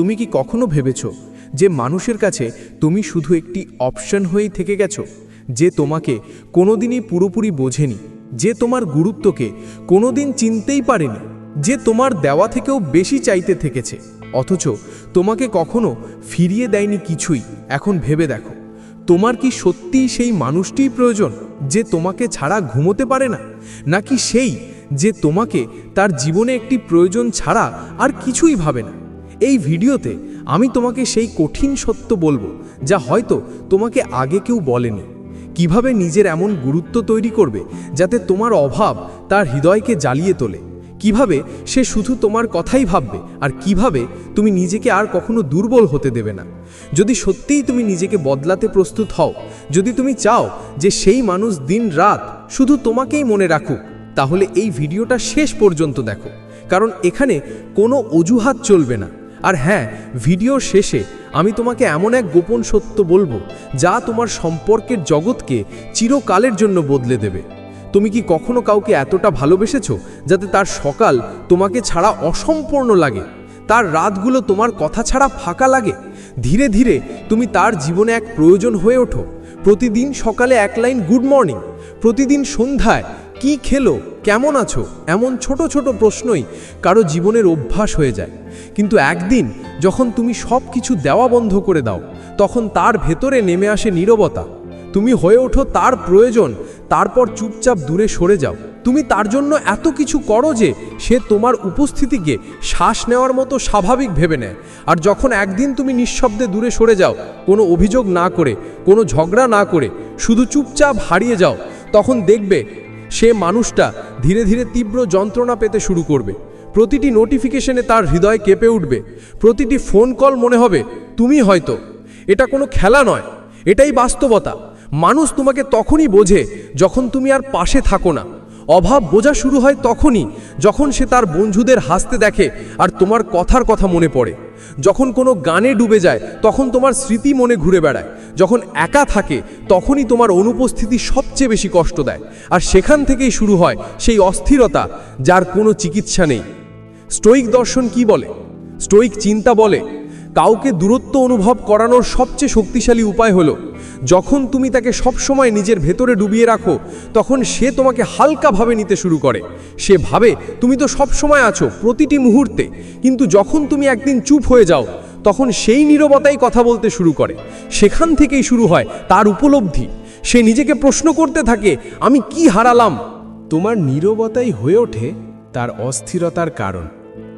তুমি কি কখনো ভেবেছ যে মানুষের কাছে তুমি শুধু একটি অপশন হয়েই থেকে গেছো? যে তোমাকে কোনোদিনই পুরোপুরি বোঝেনি, যে তোমার গুরুত্বকে কোনোদিন চিনতেই পারেনি, যে তোমার দেওয়া থেকেও বেশি চাইতে থেকেছে, অথচ তোমাকে কখনো ফিরিয়ে দেয়নি কিছুই। এখন ভেবে দেখো, তোমার কি সত্যিই সেই মানুষটিই প্রয়োজন যে তোমাকে ছাড়া ঘুমোতে পারে না? নাকি সেই যে তোমাকে তার জীবনে একটি প্রয়োজন ছাড়া আর কিছুই ভাবে না? এই ভিডিওতে আমি তোমাকে সেই কঠিন সত্য বলব, যা হয়তো তোমাকে আগে কেউ বলেনি। কীভাবে নিজের এমন গুরুত্ব তৈরি করবে, যাতে তোমার অভাব তার হৃদয়কে জ্বালিয়ে তোলে? কীভাবে সে শুধু তোমার কথাই ভাববে, আর কীভাবে তুমি নিজেকে আর কখনো দুর্বল হতে দেবে না? যদি সত্যিই তুমি নিজেকে বদলাতে প্রস্তুত হও, যদি তুমি চাও যে সেই মানুষ দিন রাত শুধু তোমাকেই মনে রাখুক, তাহলে এই ভিডিওটা শেষ পর্যন্ত দেখো, কারণ এখানে কোনো অজুহাত চলবে না। আর হ্যাঁ ভিডিওর শেষে আমি তোমাকে এমন এক গোপন সত্য বলব, যা তোমার সম্পর্কের জগৎকে চিরকালের জন্য বদলে দেবে। তুমি কি কখনো কাউকে এতটা ভালোবেসেছো, যাতে তার সকাল তোমাকে ছাড়া অসম্পূর্ণ লাগে? তার রাতগুলো তোমার কথা ছাড়া ফাঁকা লাগে? ধীরে ধীরে তুমি তার জীবনে এক প্রয়োজন হয়ে ওঠো। প্রতিদিন সকালে এক লাইন, গুড মর্নিং প্রতিদিন সন্ধ্যায়, কি খেলো? কেমন আছো? এমন ছোট ছোট প্রশ্নই কারও জীবনের অভ্যাস হয়ে যায়। কিন্তু একদিন যখন তুমি সব কিছু দেওয়া বন্ধ করে দাও, তখন তার ভেতরে নেমে আসে নীরবতা। তুমি হয়ে ওঠো তার প্রয়োজন, তারপর চুপচাপ দূরে সরে যাও। তুমি তার জন্য এত কিছু করো যে সে তোমার উপস্থিতিকে শ্বাস নেওয়ার মতো স্বাভাবিক ভেবে নেয়। আর যখন একদিন তুমি নিঃশব্দে দূরে সরে যাও, কোনো অভিযোগ না করে, কোনো ঝগড়া না করে, শুধু চুপচাপ হারিয়ে যাও, তখন দেখবে সে মানুষটা ধীরে ধীরে তীব্র যন্ত্রণা পেতে শুরু করবে। প্রতিটি নোটিফিকেশনে তার হৃদয় কেঁপে উঠবে। প্রতিটি ফোন কল মনে হবে, তুমি হয়তো। এটা কোনো খেলা নয়, এটাই বাস্তবতা। মানুষ তোমাকে তখনই বোঝে যখন তুমি আর পাশে থাকো না। অভাব বোঝা শুরু হয় তখনই যখন সে তার বন্ধুদের হাসতে দেখে আর তোমার কথার কথা মনে পড়ে। যখন কোনো গানে ডুবে যায়, তখন তোমার স্মৃতি মনে ঘুরে বেড়ায়। যখন একা থাকে, তখনই তোমার অনুপস্থিতি সবচেয়ে বেশি কষ্ট দেয়। আর সেখান থেকেই শুরু হয় সেই অস্থিরতা যার কোনো চিকিৎসা নেই। স্টোইক দর্শন কি বলে? স্টোইক চিন্তা বলে, কাউকে দূরত্ব অনুভব করানোর সবচেয়ে শক্তিশালী উপায় হলো, যখন তুমি তাকে সবসময় নিজের ভেতরে ডুবিয়ে রাখো, তখন সে তোমাকে হালকাভাবে নিতে শুরু করে। সে ভাবে, তুমি তো সবসময় আছো, প্রতিটি মুহূর্তে, কিন্তু যখন তুমি একদিন চুপ হয়ে যাও, তখন সেই নীরবতাই কথা বলতে শুরু করে। সেখান থেকেই শুরু হয় তার উপলব্ধি। সে নিজেকে প্রশ্ন করতে থাকে, আমি কি হারালাম? তোমার নীরবতাই হয়ে ওঠে তার অস্থিরতার কারণ।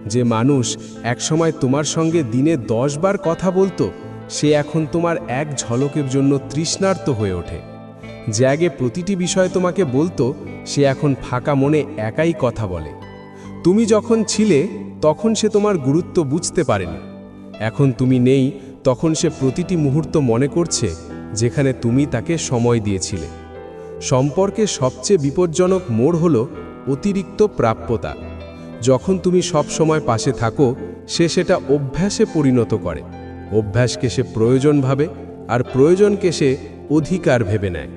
যে মানুষ একসময় তোমার সঙ্গে দিনে দশ বার কথা বলতো, সে এখন তোমার এক ঝলকের জন্য তৃষ্ণার্ত হয়ে ওঠে। যে আগে প্রতিটি বিষয় তোমাকে বলতো, সে এখন ফাঁকা মনে একাই কথা বলে। তুমি যখন ছিলে, তখন সে তোমার গুরুত্ব বুঝতে পারেনি। এখন তুমি নেই, তখন সে প্রতিটি মুহূর্ত মনে করছে, যেখানে তুমি তাকে সময় দিয়েছিলে। সম্পর্কে সবচেয়ে বিপজ্জনক মোড় হল অতিরিক্ত প্রাপ্যতা। যখন তুমি সব সময় পাশে থাকো, সে সেটা অভ্যাসে পরিণত করে। অভ্যাসকে সে প্রয়োজন ভাবে আর প্রয়োজনকে সে অধিকার ভেবে নেয়।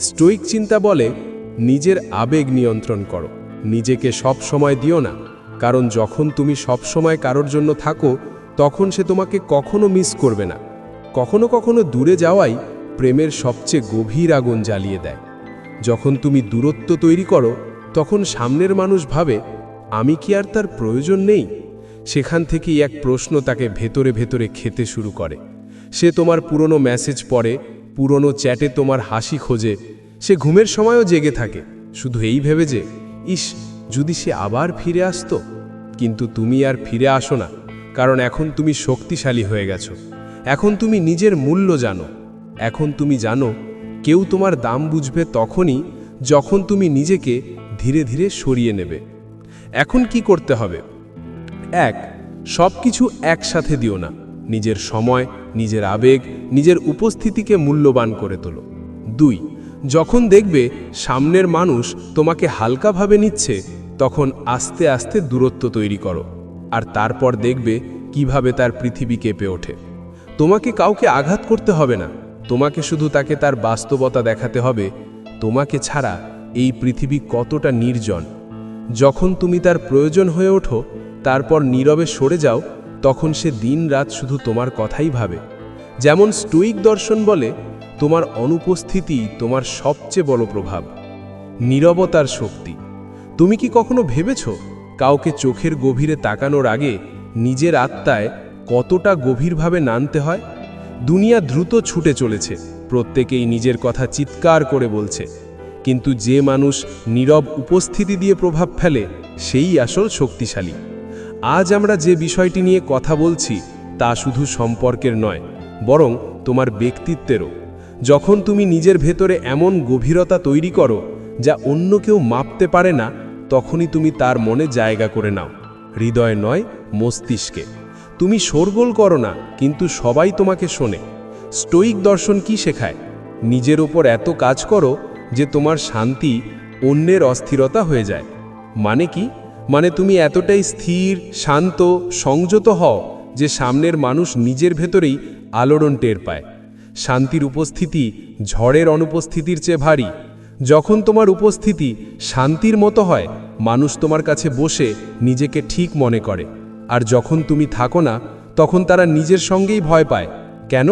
স্টোইক চিন্তা বলে, নিজের আবেগ নিয়ন্ত্রণ করো। নিজেকে সব সময় দিও না, কারণ যখন তুমি সব সময় কারোর জন্য থাকো, তখন সে তোমাকে কখনো মিস করবে না। কখনো কখনো দূরে যাওয়াই প্রেমের সবচেয়ে গভীর আগুন জ্বালিয়ে দেয়। যখন তুমি দূরত্ব তৈরি করো, তখন সামনের মানুষ ভাবে আমি কি আর তার প্রয়োজন নেই? সেখান থেকেই এক প্রশ্ন তাকে ভেতরে ভেতরে খেতে শুরু করে। সে তোমার পুরনো মেসেজ পড়ে, পুরনো চ্যাটে তোমার হাসি খোঁজে। সে ঘুমের সময়ও জেগে থাকে। শুধু এই ভেবে যে, ইস, যদি সে আবার ফিরে আসতো? কিন্তু তুমি আর ফিরে আসো না, কারণ এখন তুমি শক্তিশালী হয়ে গেছো। এখন তুমি নিজের মূল্য জানো। এখন তুমি জানো, কেউ তোমার দাম বুঝবে তখনই, যখন তুমি নিজেকে ধীরে ধীরে সরিয়ে নেবে। এখন কি করতে হবে? এক সব কিছু একসাথে দিও না। নিজের সময়, নিজের আবেগ, নিজের উপস্থিতিকে মূল্যবান করে তোলো। দুই, যখন দেখবে সামনের মানুষ তোমাকে হালকাভাবে নিচ্ছে, তখন আস্তে আস্তে দূরত্ব তৈরি করো। আর তারপর দেখবে কীভাবে তার পৃথিবী কেঁপে ওঠে। তোমাকে কাউকে আঘাত করতে হবে না। তোমাকে শুধু তাকে তার বাস্তবতা দেখাতে হবে। তোমাকে ছাড়া এই পৃথিবী কতটা নির্জন। যখন তুমি তার প্রয়োজন হয়ে ওঠো, তারপর নীরবে সরে যাও, তখন সে দিন রাত শুধু তোমার কথাই ভাবে। যেমন স্টোইক দর্শন বলে, তোমার অনুপস্থিতি তোমার সবচেয়ে বড় প্রভাব। নীরবতার শক্তি। তুমি কি কখনো ভেবেছ, কাউকে চোখের গভীরে তাকানোর আগে নিজের আত্মায় কতটা গভীরভাবে নানতে হয়? দুনিয়া দ্রুত ছুটে চলেছে, প্রত্যেকেই নিজের কথা চিৎকার করে বলছে। কিন্তু যে মানুষ নীরব উপস্থিতি দিয়ে প্রভাব ফেলে, সেই আসল শক্তিশালী। আজ আমরা যে বিষয়টি নিয়ে কথা বলছি, তা শুধু সম্পর্কের নয়, বরং তোমার ব্যক্তিত্বেরও। যখন তুমি নিজের ভেতরে এমন গভীরতা তৈরি করো, যা অন্য কেউ মাপতে পারে না, তখনই তুমি তার মনে জায়গা করে নাও। হৃদয় নয়, মস্তিষ্কে। তুমি শোরগোল করো না, কিন্তু সবাই তোমাকে শোনে। স্টোইক দর্শন কি শেখায়? নিজের ওপর এত কাজ করো যে তোমার শান্তি অন্যের অস্থিরতা হয়ে যায়। মানে কি? মানে তুমি এতটাই স্থির, শান্ত, সংযত হও যে সামনের মানুষ নিজের ভেতরেই আলোড়ন টের পায়। শান্তির উপস্থিতি ঝড়ের অনুপস্থিতির চেয়ে ভারী। যখন তোমার উপস্থিতি শান্তির মতো হয়, মানুষ তোমার কাছে বসে নিজেকে ঠিক মনে করে। আর যখন তুমি থাকো না, তখন তারা নিজের সঙ্গেই ভয় পায়। কেন?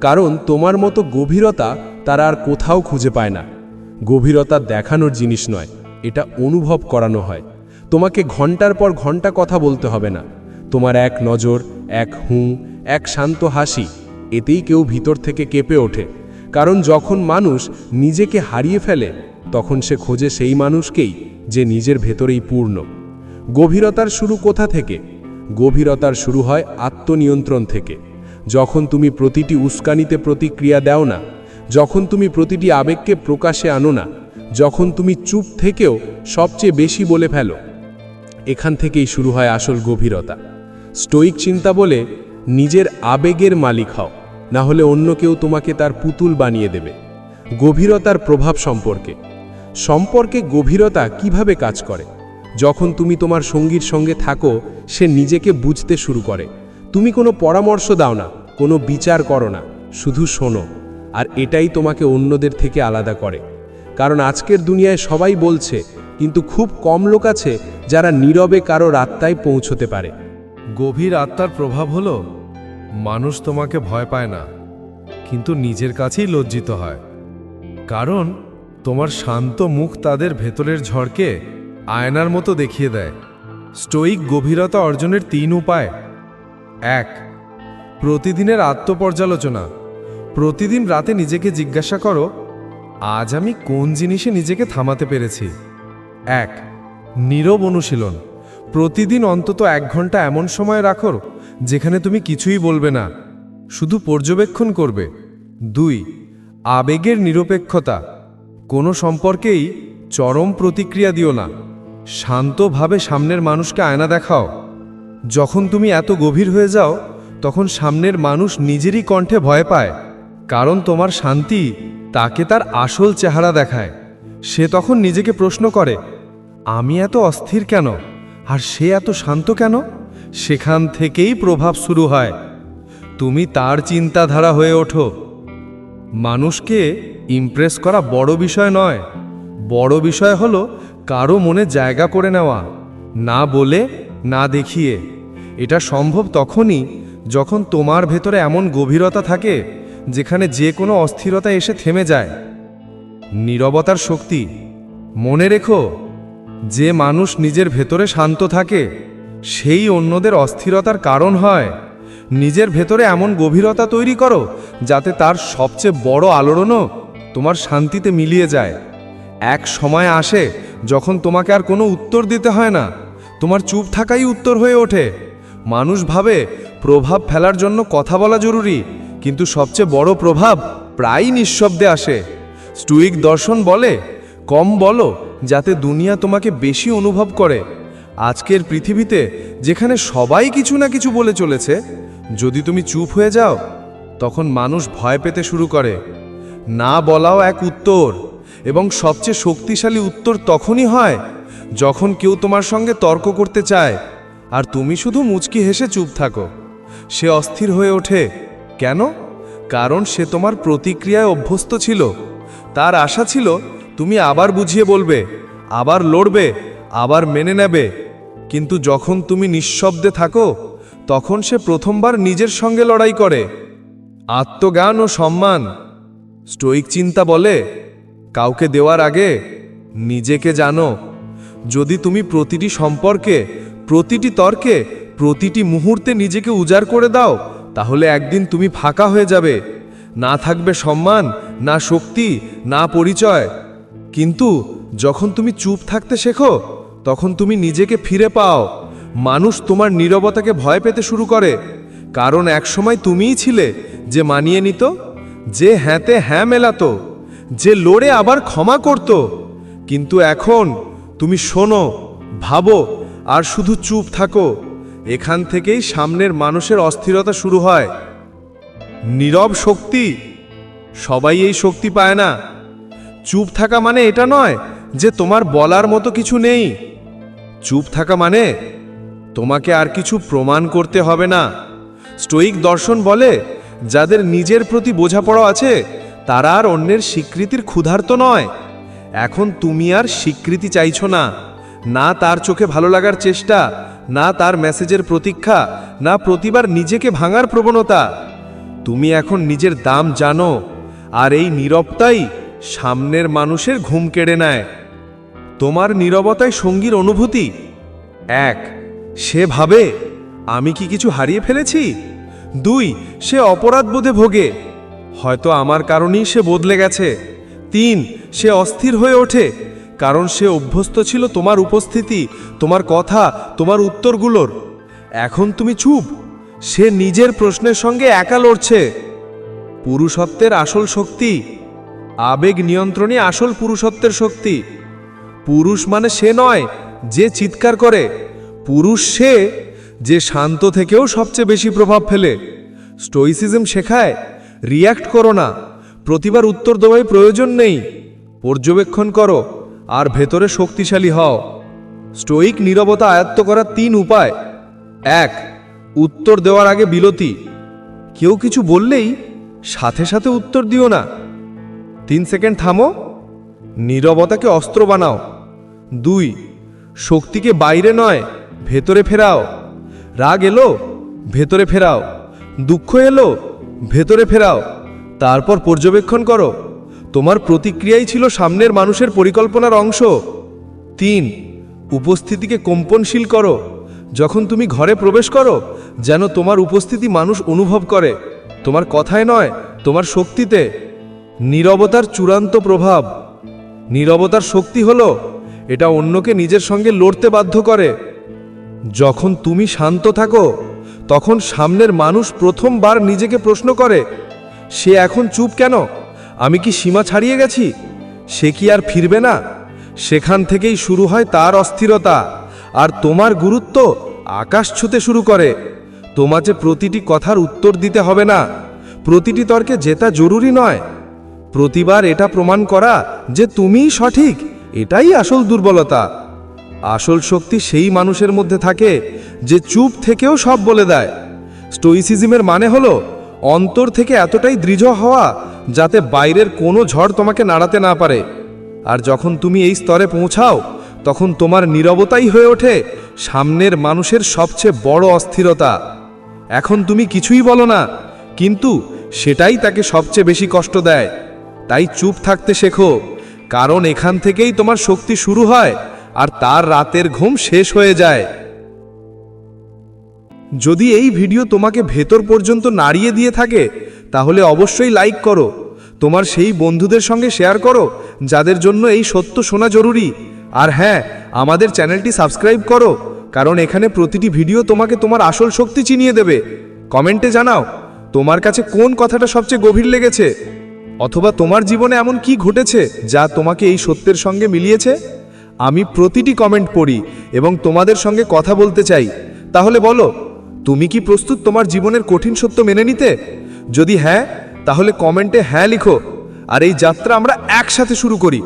কারণ তোমার মতো গভীরতা তারা আর কোথাও খুঁজে পায় না। গভীরতা দেখানোর জিনিস নয়, এটা অনুভব করানো হয়। তোমাকে ঘণ্টার পর ঘণ্টা কথা বলতে হবে না। তোমার এক নজর, এক হুঁ, এক শান্ত হাসি, এতেই কেউ ভিতর থেকে কেঁপে ওঠে। কারণ যখন মানুষ নিজেকে হারিয়ে ফেলে, তখন সে খোঁজে সেই মানুষকেই যে নিজের ভেতরেই পূর্ণ। গভীরতার শুরু কোথা থেকে? গভীরতার শুরু হয় আত্মনিয়ন্ত্রণ থেকে। যখন তুমি প্রতিটি উস্কানিতে প্রতিক্রিয়া দাও না যখন তুমি প্রতিটি আবেগকে প্রকাশে আনো না, যখন তুমি চুপ থেকেও সবচেয়ে বেশি বলে ফেলো। এখান থেকেই শুরু হয় আসল গভীরতা। স্টোইক চিন্তা বলে, নিজের আবেগের মালিক হও, না হলে অন্য কেউ তোমাকে তার পুতুল বানিয়ে দেবে। গভীরতার প্রভাব সম্পর্কে। সম্পর্কে গভীরতা কীভাবে কাজ করে? যখন তুমি তোমার সঙ্গীর সঙ্গে থাকো, সে নিজেকে বুঝতে শুরু করে। তুমি কোনো পরামর্শ দাও না, কোনো বিচার করো না, শুধু শোনো। আর এটাই তোমাকে অন্যদের থেকে আলাদা করে। কারণ আজকের দুনিয়ায় সবাই বলছে, কিন্তু খুব কম লোক আছে যারা নীরবে কারও আত্মায় পৌঁছতে পারে। গভীর আত্মার প্রভাব হলো, মানুষ তোমাকে ভয় পায় না, কিন্তু নিজের কাছেই লজ্জিত হয়। কারণ তোমার শান্ত মুখ তাদের ভেতরের ঝড়কে আয়নার মতো দেখিয়ে দেয়। স্টোইক গভীরতা অর্জনের তিন উপায়। এক, প্রতিদিনের আত্মপর্যালোচনা। প্রতিদিন রাতে নিজেকে জিজ্ঞাসা করো, আজ আমি কোন জিনিসে নিজেকে থামাতে পেরেছি? এক, নীরব অনুশীলন। প্রতিদিন অন্তত এক ঘণ্টা এমন সময় রাখো, যেখানে তুমি কিছুই বলবে না, শুধু পর্যবেক্ষণ করবে। দুই, আবেগের নিরপেক্ষতা। কোনো সম্পর্কেই চরম প্রতিক্রিয়া দিও না। শান্তভাবে সামনের মানুষকে আয়না দেখাও। যখন তুমি এত গভীর হয়ে যাও, তখন সামনের মানুষ নিজেরই কণ্ঠে ভয় পায়। কারণ তোমার শান্তি তাকে তার আসল চেহারা দেখায়। সে তখন নিজেকে প্রশ্ন করে, আমি এত অস্থির কেন? আর সে এত শান্ত কেন? সেখান থেকেই প্রভাব শুরু হয়। তুমি তার চিন্তাধারা হয়ে ওঠো। মানুষকে ইমপ্রেস করা বড় বিষয় নয়। বড় বিষয় হলো কারও মনে জায়গা করে নেওয়া, না বলে না দেখিয়ে। এটা সম্ভব তখনই যখন তোমার ভেতরে এমন গভীরতা থাকে যেখানে যে কোনো অস্থিরতা এসে থেমে যায়। নীরবতার শক্তি, মনে রেখো, যে মানুষ নিজের ভেতরে শান্ত থাকে, সেই অন্যদের অস্থিরতার কারণ হয়। নিজের ভেতরে এমন গভীরতা তৈরি করো, যাতে তার সবচেয়ে বড় আলোড়নও তোমার শান্তিতে মিলিয়ে যায়। এক সময় আসে যখন তোমাকে আর কোনো উত্তর দিতে হয় না। তোমার চুপ থাকাই উত্তর হয়ে ওঠে। মানুষ ভাবে, প্রভাব ফেলার জন্য কথা বলা জরুরি। কিন্তু সবচেয়ে বড় প্রভাব প্রায়ই নিঃশব্দে আসে। স্টুইক দর্শন বলে, কম বলো, যাতে দুনিয়া তোমাকে বেশি অনুভব করে। আজকের পৃথিবীতে যেখানে সবাই কিছু না কিছু বলে চলেছে, যদি তুমি চুপ হয়ে যাও, তখন মানুষ ভয় পেতে শুরু করে। না বলাও এক উত্তর, এবং সবচেয়ে শক্তিশালী উত্তর তখনই হয়, যখন কেউ তোমার সঙ্গে তর্ক করতে চায়, আর তুমি শুধু মুচকি হেসে চুপ থাকো। সে অস্থির হয়ে ওঠে কেন? কারণ সে তোমার প্রতিক্রিয়ায় অভ্যস্ত ছিল। তার আশা ছিল, তুমি আবার বুঝিয়ে বলবে, আবার লড়বে, আবার মেনে নেবে। কিন্তু যখন তুমি নিঃশব্দে থাকো, তখন সে প্রথমবার নিজের সঙ্গে লড়াই করে। আত্মজ্ঞান ও সম্মান। স্টোইক চিন্তা বলে, কাউকে দেওয়ার আগে নিজেকে জানো। যদি তুমি প্রতিটি সম্পর্কে, প্রতিটি তর্কে, প্রতিটি মুহূর্তে নিজেকে উজাড় করে দাও তাহলে একদিন তুমি ফাঁকা হয়ে যাবে। না থাকবে সম্মান, না শক্তি, না পরিচয়। কিন্তু যখন তুমি চুপ থাকতে শেখো, তখন তুমি নিজেকে ফিরে পাও। মানুষ তোমার নীরবতাকে ভয় পেতে শুরু করে। কারণ একসময় তুমিই ছিলে যে মানিয়ে নিত, যে হ্যাঁতে হ্যাঁ মেলাতো, যে লড়ে আবার ক্ষমা করত। কিন্তু এখন তুমি শোনো, ভাবো, আর শুধু চুপ থাকো। এখান থেকেই সামনের মানুষের অস্থিরতা শুরু হয়। নীরব শক্তি। সবাই এই শক্তি পায় না। চুপ থাকা মানে এটা নয় যে তোমার বলার মতো কিছু নেই। চুপ থাকা মানে তোমাকে আর কিছু প্রমাণ করতে হবে না। স্টোইক দর্শন বলে, যাদের নিজের প্রতি বোঝাপড়া আছে, তারা আর অন্যের স্বীকৃতির ক্ষুধার্ত নয়। এখন তুমি আর স্বীকৃতি চাইছো না। না তার চোখে ভালো লাগার চেষ্টা, না তার মেসেজের প্রতীক্ষা, না প্রতিবার নিজেকে ভাঙার প্রবণতা। তুমি এখন নিজের দাম জানো, আর এই নীরবতাই সামনের মানুষের ঘুম কেড়ে নেয়। তোমার নীরবতায় সঙ্গীর অনুভূতি? এক, সে ভাবে, আমি কি কিছু হারিয়ে ফেলেছি? দুই, সে অপরাধ বোধে ভোগে। হয়তো আমার কারণেই সে বদলে গেছে। তিন, সে অস্থির হয়ে ওঠে। কারণ সে অভ্যস্ত ছিল তোমার উপস্থিতি, তোমার কথা, তোমার উত্তরগুলোর। এখন তুমি চুপ। সে নিজের প্রশ্নের সঙ্গে একা লড়ছে। পুরুষত্বের আসল শক্তি। আবেগ নিয়ন্ত্রণই আসল পুরুষত্বের শক্তি। পুরুষ মানে সে নয়, যে চিৎকার করে। পুরুষ সে, যে শান্ত থেকেও সবচেয়ে বেশি প্রভাব ফেলে। স্টোইসিজম শেখায়, রিয়্যাক্ট করো না। প্রতিবার উত্তর দেওয়াই প্রয়োজন নেই। পর্যবেক্ষণ করো। আর ভেতরে শক্তিশালী হও। স্টোইক নীরবতা আয়ত্ত করার তিন উপায়। এক, উত্তর দেওয়ার আগে বিলতি। কেউ কিছু বললেই সাথে সাথে উত্তর দিও না। তিন সেকেন্ড থামো। নীরবতাকে অস্ত্র বানাও। দুই, শক্তিকে বাইরে নয়, ভেতরে ফেরাও। রাগ এলো, ভেতরে ফেরাও। দুঃখ এলো, ভেতরে ফেরাও। তারপর পর্যবেক্ষণ করো। তোমার প্রতিক্রিয়াই ছিল সামনের মানুষের পরিকল্পনার অংশ। তিন, উপস্থিতিকে কম্পনশীল করো। যখন তুমি ঘরে প্রবেশ করো, যেন তোমার উপস্থিতি মানুষ অনুভব করে। তোমার কথায় নয়, তোমার শক্তিতে। নীরবতার চূড়ান্ত প্রভাব। নীরবতার শক্তি হলো, এটা অন্যকে নিজের সঙ্গে লড়তে বাধ্য করে। যখন তুমি শান্ত থাকো, তখন সামনের মানুষ প্রথমবার নিজেকে প্রশ্ন করে, সে এখন চুপ কেন? আমি কি সীমা ছাড়িয়ে গেছি? সে কি আর ফিরবে না? সেখান থেকেই শুরু হয় তার অস্থিরতা। আর তোমার গুরুত্ব আকাশ ছুতে শুরু করে। তোমাকে প্রতিটি কথার উত্তর দিতে হবে না। প্রতিটি তর্কে জেতা জরুরি নয়। প্রতিবার এটা প্রমাণ করা যে তুমিই সঠিক, এটাই আসল দুর্বলতা। আসল শক্তি সেই মানুষের মধ্যে থাকে যে চুপ থেকেও সব বলে দেয়। স্টোইসিজমের মানে হলো অন্তর থেকে এতটাই দৃঢ় হওয়া যাতে বাইরের কোনো ঝড় তোমাকে নাড়াতে না পারে। আর যখন তুমি এই স্তরে পৌঁছাও, তখন তোমার নীরবতাই হয়ে ওঠে সামনের মানুষের সবচেয়ে বড় অস্থিরতা। এখন তুমি কিছুই বলো না, কিন্তু সেটাই তাকে সবচেয়ে বেশি কষ্ট দেয়। তাই চুপ থাকতে শেখো, কারণ এখান থেকেই তোমার শক্তি শুরু হয় আর তার রাতের ঘুম শেষ হয়ে যায়। যদি এই ভিডিও তোমাকে ভেতর পর্যন্ত নাড়িয়ে দিয়ে থাকে, তাহলে অবশ্যই লাইক করো। তোমার সেই বন্ধুদের সঙ্গে শেয়ার করো, যাদের জন্য এই সত্য শোনা জরুরি। আর হ্যাঁ আমাদের চ্যানেলটি সাবস্ক্রাইব করো, কারণ এখানে প্রতিটি ভিডিও তোমাকে তোমার আসল শক্তি চিনিয়ে দেবে। কমেন্টে জানাও, তোমার কাছে কোন কথাটা সবচেয়ে গভীর লেগেছে? অথবা তোমার জীবনে এমন কি ঘটেছে যা তোমাকে এই সত্যের সঙ্গে মিলিয়েছে? আমি প্রতিটি কমেন্ট পড়ি এবং তোমাদের সঙ্গে কথা বলতে চাই। তাহলে বলো তুমি কি প্রস্তুত তোমার জীবনের কঠিন সত্য মেনে নিতে? যদি হ্যাঁ তাহলে কমেন্টে হ্যাঁ লিখো। আর এই যাত্রা আমরা একসাথে শুরু করি।